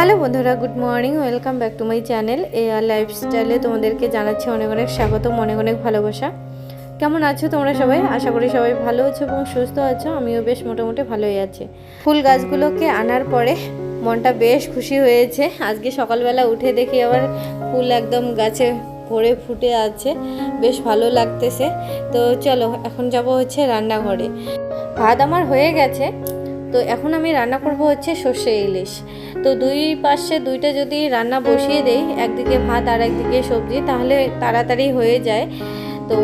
Hello বন্ধুরা, good morning, welcome back to my channel A R লাইফস্টাইলে তোমাদেরকে জানাচ্ছি অনেক অনেক স্বাগত অনেক অনেক ভালোবাসা। কেমন আছো তোমরা সবাই? আশা করি সবাই ভালো আছো এবং সুস্থ আছো। আমিও বেশ মোটামুটি ভালোই আছি। ফুল গাছগুলোকে আনার পরে মনটা বেশ খুশি হয়েছে। আজকে সকালবেলা উঠে দেখি আবার ফুল একদম গাছে ভরে ফুটে আছে। বেশ ভালো লাগতেছে। তো চলো, এখন যাব হচ্ছে রান্নাঘরে। ভাত আমার হয়ে গেছে। তো এখন আমি রান্না করব হচ্ছে সর্ষে ইলিশ। তো দুই পাশে দুইটা যদি রান্না বসিয়ে দেই, একদিকে ভাত আর একদিকে সবজি, তাহলে তাড়াতাড়ি হয়ে যায়। তো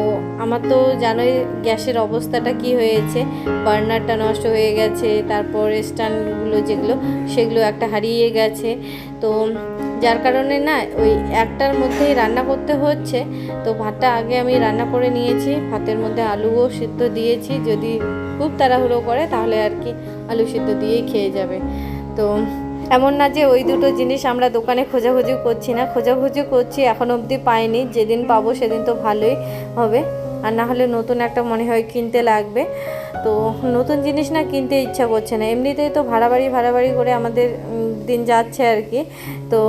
আমার তো জানোই গ্যাসের অবস্থাটা কি হয়েছে। বার্নারটা নষ্ট হয়ে গেছে, তারপর স্ট্যান্ডগুলো যেগুলো, সেগুলো একটা হারিয়ে গেছে। তো যার কারণে না, ওই একটার মধ্যেই রান্না করতে হচ্ছে। তো ভাতটা আগে আমি রান্না করে নিয়েছি, ভাতের মধ্যে আলুও সিদ্ধ দিয়েছি। যদি খুব তাড়াহুড়ো করে, তাহলে আর কি আলু সিদ্ধ দিয়েই খেয়ে যাবে। তো এমন না যে ওই দুটো জিনিস আমরা দোকানে খোঁজাখুঁজি করছি না। খোঁজাখুঁজি করছি, এখন অবধি পাইনি। যেদিন পাবো সেদিন তো ভালোই হবে। আর না হলে নতুন একটা মনে হয় কিনতে লাগবে। তো নতুন জিনিস না কিনতে ইচ্ছা করছে না। এমনিতেই তো ভাড়া বাড়ি ভাড়া বাড়ি করে আমাদের দিন যাচ্ছে আর কি। তো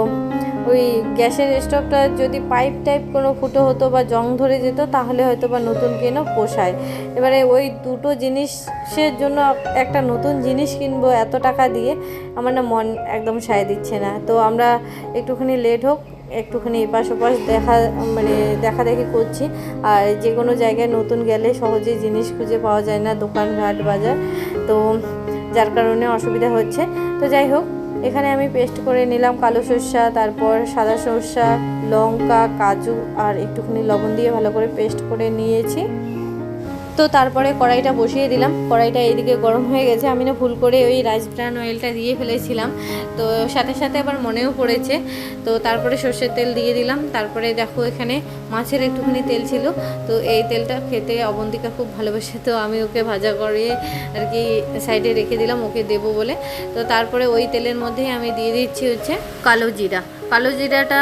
ওই গ্যাসের স্টোভটা যদি পাইপ টাইপ কোনো ফুটো হতো বা জং ধরে যেত, তাহলে হয়তো বা নতুন কেনো পোষায়। এবারে ওই দুটো জিনিসের জন্য একটা নতুন জিনিস কিনবো এত টাকা দিয়ে, আমার না মন একদম সায় দিচ্ছে না। তো আমরা একটুখানি লেট হোক, একটুখানি এপাশ ওপাশ দেখা মানে দেখা দেখি করছি। আর যে কোনো জায়গায় নতুন গেলে সহজে জিনিস খুঁজে পাওয়া যায় না দোকানঘাট বাজার। তো যার কারণে অসুবিধা হচ্ছে। তো যাই হোক এখানে আমি পেস্ট করে নিলাম কালো সর্ষা, তারপর সাদা সর্ষা, লঙ্কা, কাজু আর একটুখানি লবণ দিয়ে ভালো করে পেস্ট করে নিয়েছি। তো তারপরে কড়াইটা বসিয়ে দিলাম। কড়াইটা এইদিকে গরম হয়ে গেছে। আমি না ভুল করে ওই রাইস ব্রান অয়েলটা দিয়ে ফেলেছিলাম। তো সাথে সাথে আবার মনেও পড়েছে। তো তারপরে সর্ষের তেল দিয়ে দিলাম। তারপরে দেখো এখানে মাছের একটুখানি তেল ছিল। তো এই তেলটা খেতে অবন্তিকা খুব ভালোবাসে। তো আমি ওকে ভাজা করে আর কি সাইডে রেখে দিলাম। ওকে দেবো বলে। তো তারপরে ওই তেলের মধ্যেই আমি দিয়ে দিচ্ছি হচ্ছে কালো জিরা। কালো জিরাটা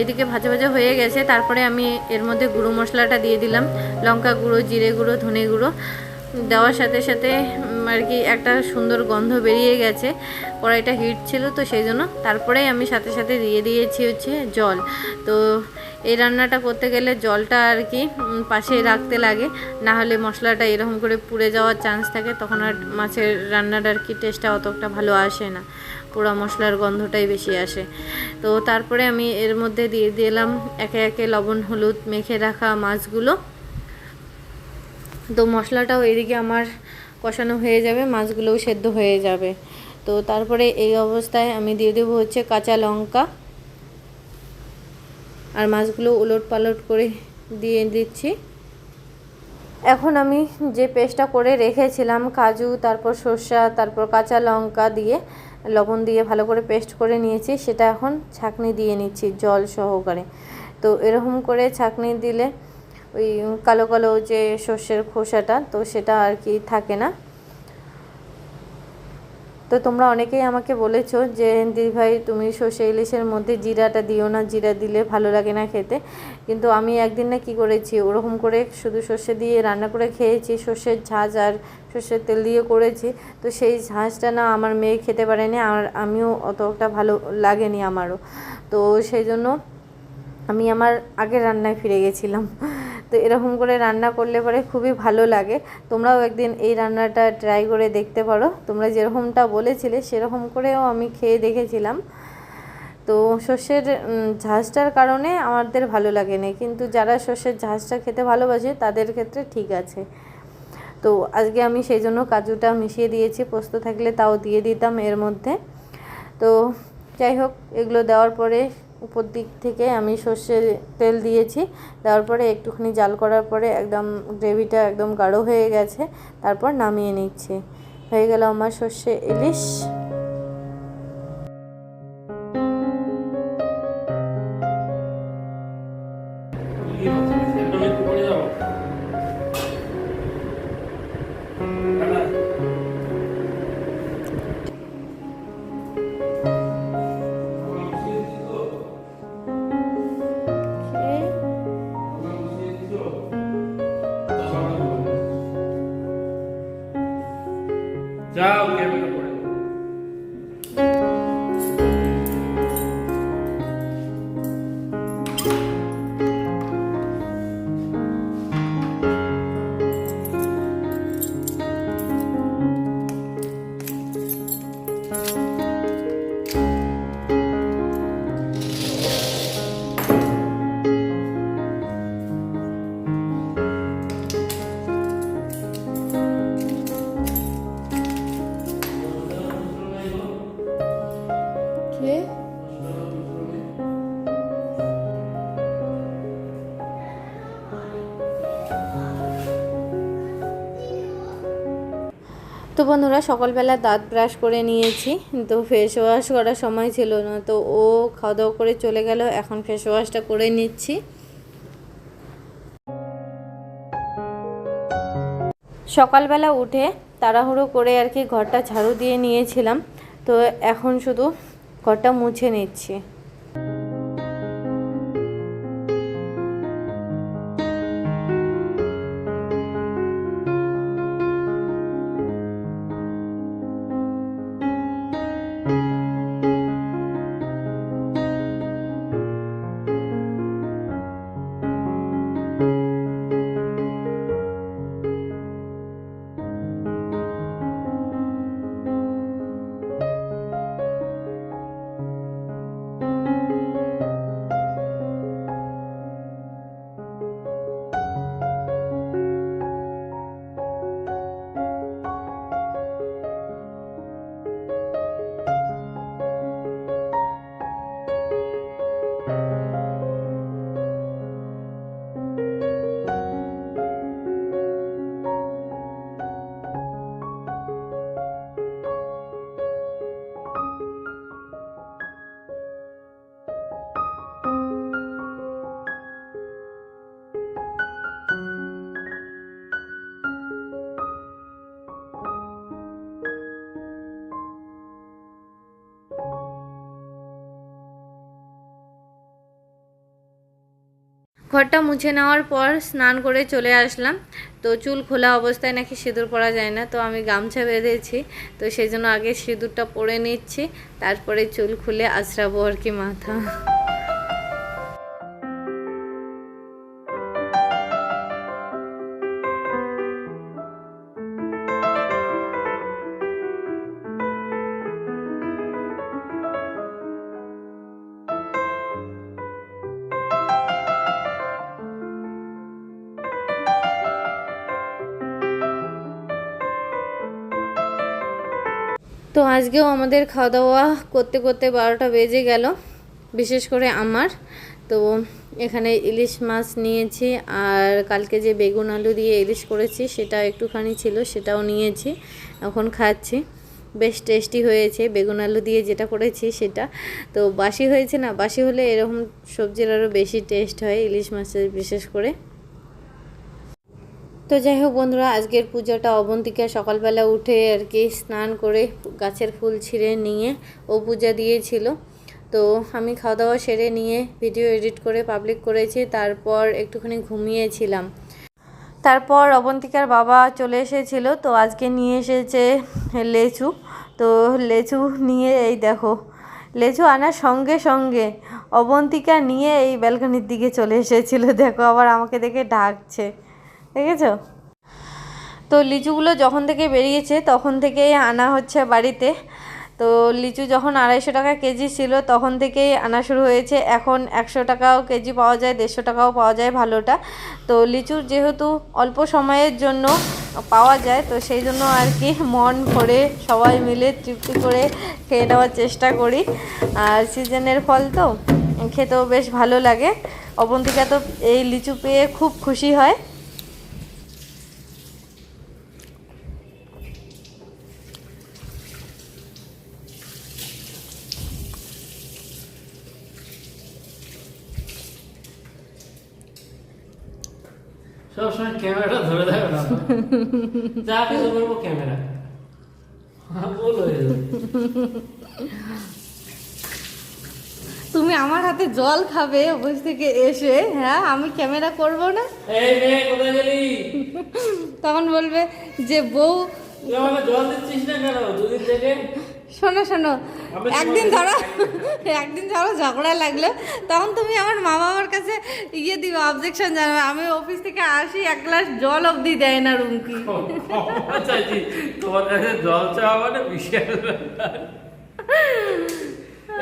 এদিকে ভাজা ভাজা হয়ে গেছে, তারপরে আমি এর মধ্যে গুঁড়ো মশলাটা দিয়ে দিলাম, লঙ্কা গুঁড়ো, জিরে গুঁড়ো, ধনে গুঁড়ো। দেওয়ার সাথে সাথে আর কি একটা সুন্দর গন্ধ বেরিয়ে গেছে। কড়াইটা হিট ছিল তো সেই জন্য। তারপরেই আমি সাথে সাথে দিয়ে দিয়েছি হচ্ছে জল। তো এই রান্নাটা করতে গেলে জলটা আর কি পাশে রাখতে লাগে। না হলে মশলাটা এরকম করে পুড়ে যাওয়ার চান্স থাকে। তখন আর মাছের রান্নাটা আর কি টেস্টটা অতটা ভালো আসে না। পোড়া মশলার গন্ধটাই বেশি আসে। তো তারপরে আমি এর মধ্যে দিয়ে দিলাম একে একে লবণ, হলুদ মেখে রাখা মাছগুলো। তো মশলাটাও এদিকে আমার কষানো হয়ে যাবে, মাছগুলোও সেদ্ধ হয়ে যাবে। তো তারপরে এই অবস্থায় আমি দিয়ে দেবো হচ্ছে কাঁচা লঙ্কা। আর মাছগুলো উলট পালট করে দিয়ে দিচ্ছি। এখন আমি যে পেস্টটা করে রেখেছিলাম, কাজু, তারপর সর্ষা, তারপর কাঁচা লঙ্কা দিয়ে, লবণ দিয়ে ভালো করে পেস্ট করে নিয়েছি, সেটা এখন ছাঁকনি দিয়ে নিচ্ছি জল সহকারে। তো এরকম করে ছাঁকনি দিলে ওই কালো কালো যে সর্ষের খোসাটা, তো সেটা আর কি থাকে না। তো তোমরা অনেকেই আমাকে বলেছ যে দিদি ভাই, তুমি সর্ষে ইলিশের মধ্যে জিরাটা দিও না, জিরা দিলে ভালো লাগে না খেতে। কিন্তু আমি একদিন না কি করেছি, ওরকম করে শুধু সর্ষে দিয়ে রান্না করে খেয়েছি, সর্ষের ঝাঁঝ আর সর্ষের তেল দিয়ে করেছি। তো সেই ঝাঁঝটা না আমার মেয়ে খেতে পারেনি, আর আমিও অতটা ভালো লাগেনি আমারও। তো সেই জন্য আমি আমার আগের রান্নায় ফিরে গেছিলাম। তো এরকম করে রান্না করলে পরে খুবই ভালো লাগে। তোমরাও একদিন এই রান্নাটা ট্রাই করে দেখতে পারো। তোমরা যেরকমটা বলেছিলে সেরকম করেও আমি খেয়ে দেখেছিলাম। তো সর্ষের উম, ঝাঁঝটার কারণে আমাদের ভালো লাগেনি। কিন্তু যারা সর্ষের ঝাঁঝটা খেতে ভালোবাসে তাদের ক্ষেত্রে ঠিক আছে। তো আজকে আমি সেই জন্য কাজুটা মিশিয়ে দিয়েছি। পোস্ত থাকলে তাও দিয়ে দিতাম এর মধ্যে। তো যাই হোক এগুলো দেওয়ার পরে উপর দিক থেকে আমি সর্ষের তেল দিয়েছি। দেওয়ার পরে একটুখানি জাল করার পরে একদম গ্রেভিটা একদম গাঢ় হয়ে গেছে। তারপর নামিয়ে নিচ্ছি। হয়ে গেল আমার সর্ষে ইলিশ। যাও ক্যামেরা তো বন্ধুরা, সকালবেলা দাঁত ব্রাশ করে নিয়েছি। তো ফেস ওয়াশ করার সময় ছিল না, তো ও খাওয়া দাওয়া করে চলে গেল। এখন ফেস ওয়াশটা করে নিচ্ছি। সকালবেলা উঠে তাড়াহুড়ো করে আর কি ঘরটা ঝাড়ু দিয়ে নিয়েছিলাম। তো এখন শুধু ঘরটা মুছে নিচ্ছি। ঘরটা মুছে নেওয়ার পর স্নান করে চলে আসলাম। তো চুল খোলা অবস্থায় নাকি সিঁদুর পরা যায় না, তো আমি গামছা বেঁধেছি। তো সেই জন্য আগে সিঁদুরটা পরে নিচ্ছি, তারপরে চুল খুলে আশ্রাবো আর কি মাথা। আজকেও আমাদের খাওয়া দাওয়া করতে করতে বারোটা বেজে গেল, বিশেষ করে আমার। তো এখানে ইলিশ মাছ নিয়েছি, আর কালকে যে বেগুন আলু দিয়ে ইলিশ করেছি সেটা একটুখানি ছিল, সেটাও নিয়েছি, এখন খাচ্ছি। বেশ টেস্টি হয়েছে, বেগুন আলু দিয়ে যেটা করেছি সেটা। তো বাসি হয়েছে না, বাসি হলে এরকম সবজির আরও বেশি টেস্ট হয় ইলিশ মাছের, বিশেষ করে। তো যাই হোক বন্ধুরা, আজকের পুজোটা অবন্তিকা সকালবেলা উঠে আর কি স্নান করে গাছের ফুল ছিঁড়ে নিয়ে ও পূজা দিয়েছিল। তো আমি খাওয়া দাওয়া সেরে নিয়ে ভিডিও এডিট করে পাবলিক করেছি, তারপর একটুখানি ঘুমিয়েছিলাম। তারপর অবন্তিকার বাবা চলে এসেছিল, তো আজকে নিয়ে এসেছে লেচু। তো লেচু নিয়ে এই দেখো, লেচু আনার সঙ্গে সঙ্গে অবন্তিকা নিয়ে এই ব্যালকনির দিকে চলে এসেছিল। দেখো আবার আমাকে দেখে ডাকছে। দেখেছ? তো লিচুগুলো যখন থেকে বেরিয়েছে, তখন থেকেই আনা হচ্ছে বাড়িতে। তো লিচু যখন আড়াইশো টাকা কেজি ছিল, তখন থেকেই আনা শুরু হয়েছে। এখন একশো টাকাও কেজি পাওয়া যায়, দেড়শো টাকাও পাওয়া যায় ভালোটা। তো লিচুর যেহেতু অল্প সময়ের জন্য পাওয়া যায়, তো সেই জন্য আর কি মন ভরে সবাই মিলে তৃপ্তি করে খেয়ে নেওয়ার চেষ্টা করি। আর সিজনের ফল তো, খেতেও বেশ ভালো লাগে। অবন্তিকা তো এই লিচু পেয়ে খুব খুশি হয়। সবসময় ক্যামেরাটা ধরে দেবে না। যা কিছু করব ক্যামেরা। হয়ে যাবে। তুমি আমার হাতে জল খাবে অফিস থেকে এসে হ্যাঁ? আমি ক্যামেরা করব না? এই মেয়ে কোথায় গেলি? তখন বলবে যে বউ জল দিচ্ছিস না কেন? দুদিন থেকে শোনো শোনো। একদিন ধরো একদিন ধরো ঝগড়া লাগল তখন তুমি আমার মা বাবার কাছে ইয়ে দিবে অবজেকশন জানাবে। আমি অফিস থেকে আসি এক গ্লাস জল অবধি দেয় না রুমকি। তোমার কাছে জল চাওয়া মানে বিশাল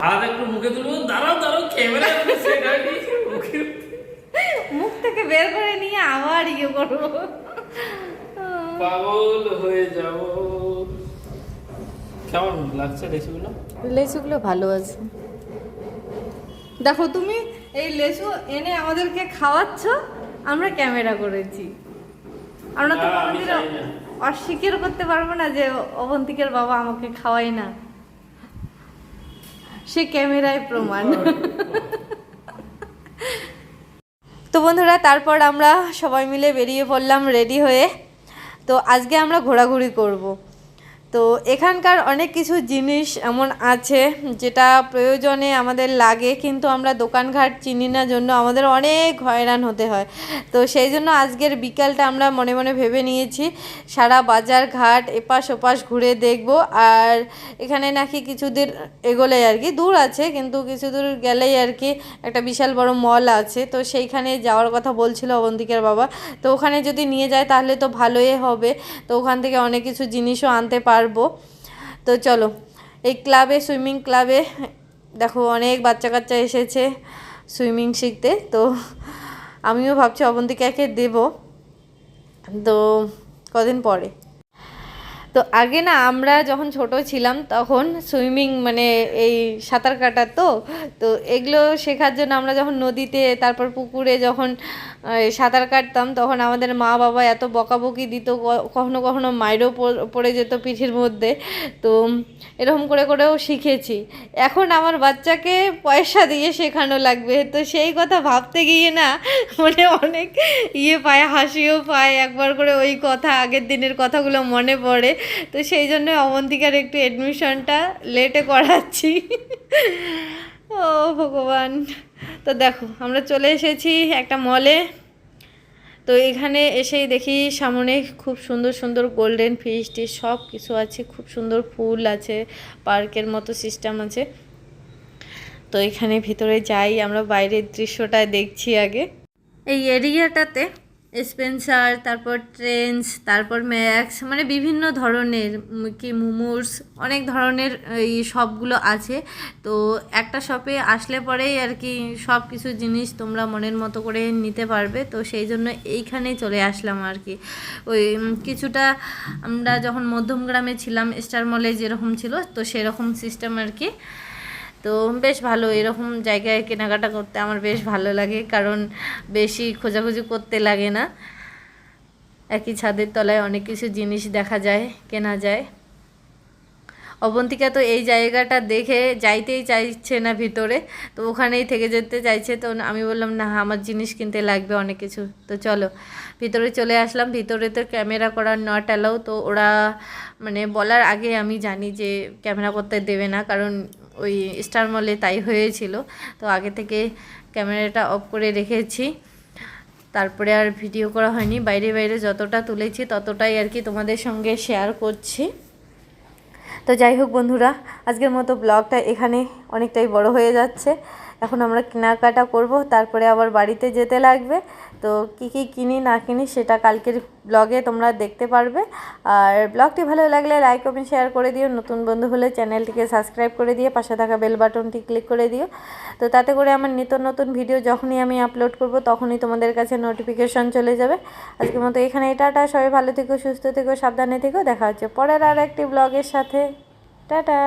আর একটু মুখে তুলবো দাঁড়াও দাঁড়াও ক্যামেরা মুখ থেকে বের করে নিয়ে আবার ইয়ে করব। পাগল হয়ে যাব। কেমন লাগছে লেচুগুলো লেচুগুলো ভালো আছে। দেখো তুমি এই লেচু এনে আমাদেরকে খাওয়াচ্ছ আমরা ক্যামেরা করেছি। আমরা তো না, আমি কোনোদিনও চাই না। অস্বীকার করতে পারব না যে অবন্তিকের বাবা আমাকে খাওয়াই না। সে ক্যামেরায় প্রমাণ। তো বন্ধুরা তারপর আমরা সবাই মিলে বেরিয়ে পড়লাম রেডি হয়ে। তো আজকে আমরা ঘোরাঘুরি করব। তো এখানকার অনেক কিছু জিনিস এমন আছে যেটা প্রয়োজনে আমাদের লাগে, কিন্তু আমরা দোকানঘাট চিনি না জন্য আমাদের অনেক হয়রান হতে হয়। তো সেই জন্য আজকের বিকালটা আমরা মনে মনে ভেবে নিয়েছি, সারা বাজার ঘাট এপাশ ওপাশ ঘুরে দেখব, আর এখানে নাকি কিছুদিন এগোলে আর কি, দূর আছে, কিন্তু কিছু দূর গেলেই আর কি একটা বিশাল বড় মল আছে। তো সেইখানে যাওয়ার কথা বলছিল অবন্তিকের বাবা, তো ওখানে যদি নিয়ে যায় তাহলে তো ভালোই হবে। তো ওখান থেকে অনেক কিছু জিনিসও আনতে পারব। তো চলো, এই ক্লাবে সুইমিং ক্লাবে দেখো অনেক বাচ্চা কাচ্চা এসেছে সুইমিং শিখতে। তো আমিও ভাবছি অবন্তিকাকে দেবো। তো কদিন পরে? তো আগে না আমরা যখন ছোট ছিলাম তখন সুইমিং মানে এই সাঁতার কাটা তো তো এগুলো শেখার জন্য আমরা যখন নদীতে, তারপর পুকুরে যখন সাঁতার কাটতাম তখন আমাদের মা বাবা এত বকাবকি দিত কখনো কখনো মায়েরও পড়ে যেত পিঠের মধ্যে। তো এরকম করে করেও শিখেছি। এখন আমার বাচ্চাকে পয়সা দিয়ে শেখানো লাগবে। তো সেই কথা ভাবতে গিয়ে না মানে অনেক ইয়ে পায়, হাসিও পায়। একবার করে ওই কথা আগের দিনের কথাগুলো মনে পড়ে। তো সেই জন্য অবন্তিকার একটু অ্যাডমিশনটা লেটে করাচ্ছি। ও ভগবান। তো দেখো, আমরা চলে এসেছি একটা মলে তো এখানে এসেই দেখি সামনে খুব সুন্দর সুন্দর গোল্ডেন ফিশ টিশ সব কিছু আছে, খুব সুন্দর ফুল আছে পার্কের মতো সিস্টেম আছে। তো এখানে ভিতরে যাই, আমরা বাইরের দৃশ্যটা দেখছি আগে। এই এরিয়াটাতে স্পেন্সার তারপর ট্রেন্স তারপর ম্যাক্স মানে বিভিন্ন ধরনের কি মোমোস অনেক ধরনের, এই সবগুলো আছে। তো একটা শপে আসলে পরেই আর কি সব কিছু জিনিস তোমরা মনের মতো করে নিতে পারবে। তো সেই জন্য এইখানেই চলে আসলাম আর কি। ওই কিছুটা আমরা যখন মধ্যমগ্রামে ছিলাম স্টার মলে যেরকম ছিল, তো সেরকম সিস্টেম আর কি। তো বেশ ভালো, এরকম জায়গায় কেনাকাটা করতে আমার বেশ ভালো লাগে, কারণ বেশি খোঁজাখুঁজি করতে লাগে না। একই ছাদের তলায় অনেক কিছু জিনিস দেখা যায়, কেনা যায়। অবন্তিকা তো এই জায়গাটা দেখে যাইতেই চাইছে না ভিতরে, তো ওখানেই থেকে যেতে চাইছে। তো আমি বললাম, না, আমার জিনিস কিনতে লাগবে অনেক কিছু। তো চলো, ভিতরে চলে আসলাম। ভিতরে তো ক্যামেরা করার নট অ্যালাউ তো ওরা মানে বলার আগে আমি জানি যে ক্যামেরা করতে দেবে না, কারণ ওই স্টার মলে তাই হয়েছিল। তো আগে থেকে ক্যামেরাটা অফ করে রেখেছি। তারপরে আর ভিডিও করা হয়নি। বাইরে বাইরে যতটা তুলেছি, ততটাই আর কি তোমাদের সঙ্গে শেয়ার করছি। তো যাই হোক বন্ধুরা আজকের মতো ব্লগটা এখানে অনেকটাই বড় হয়ে যাচ্ছে। এখন আমরা কেনাকাটা করব, তারপরে আবার বাড়িতে যেতে লাগবে। তো কি কি কিনি না কিনি সেটা কালকের ব্লগে তোমরা দেখতে পারবে। আর ব্লগটি ভালো লাগলে লাইক কমেন্ট শেয়ার করে দিও। নতুন বন্ধু হলে চ্যানেলটিকে সাবস্ক্রাইব করে দিয়ে পাশে থাকা বেল বাটনটি ক্লিক করে দিও। তো তাতে করে আমার নিত্য নতুন ভিডিও যখনই আমি আপলোড করব, তখনই তোমাদের কাছে নোটিফিকেশন চলে যাবে। আজকের মতো এখানে টাটা। সবাই ভালো থেকো, সুস্থ থেকো, সাবধানে থেকো। দেখা হচ্ছে পরের আর একটি ব্লগের সাথে। টাটা!